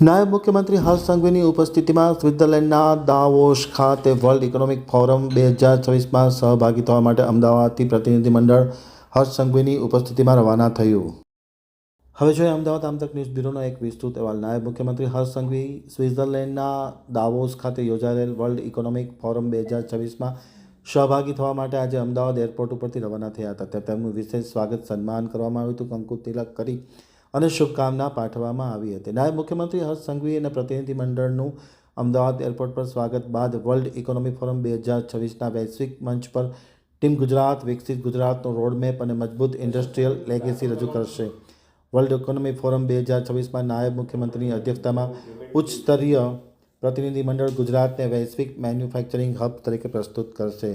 નાયબ મુખ્યમંત્રી હર્ષ સંઘવીની ઉપસ્થિતિમાં સ્વિટ્ઝરલેન્ડના દાવોશ ખાતે વર્લ્ડ ઇકોનોમિક ફોરમ બે હજાર છવ્વીસમાં સહભાગી થવા માટે અમદાવાદથી પ્રતિનિધિમંડળ હર્ષ સંઘવીની ઉપસ્થિતિમાં રવાના થયું. હવે જોઈએ અમદાવાદ આમતક ન્યૂઝ બ્યુરોનો એક વિસ્તૃત અહેવાલ. નાયબ મુખ્યમંત્રી હર્ષ સંઘવી સ્વિટ્ઝરલેન્ડના દાવોસ ખાતે યોજાયેલ વર્લ્ડ ઇકોનોમિક ફોરમ બે હજાર છવ્વીસમાં સહભાગી થવા માટે આજે અમદાવાદ એરપોર્ટ ઉપરથી રવાના થયા હતા. ત્યાં તેમનું વિશેષ સ્વાગત સન્માન કરવામાં આવ્યું હતું. કંકુ તિલક કરી અને શુભકામના પાઠવવામાં આવી હતી. નાયબ મુખ્યમંત્રી હર્ષ સંઘવી અને પ્રતિનિધિમંડળનું અમદાવાદ એરપોર્ટ પર સ્વાગત બાદ વર્લ્ડ ઇકોનોમિક ફોરમ બે હજાર છવ્વીસના વૈશ્વિક મંચ પર ટીમ ગુજરાત, વિકસિત ગુજરાતનો રોડમેપ અને મજબૂત ઇન્ડસ્ટ્રીયલ લેગેસી રજૂ કરશે. વર્લ્ડ ઇકોનોમિક ફોરમ બે હજાર છવ્વીસમાં નાયબ મુખ્યમંત્રીની અધ્યક્ષતામાં ઉચ્ચ સ્તરીય પ્રતિનિધિમંડળ ગુજરાતને વૈશ્વિક મેન્યુફેક્ચરિંગ હબ તરીકે પ્રસ્તુત કરશે.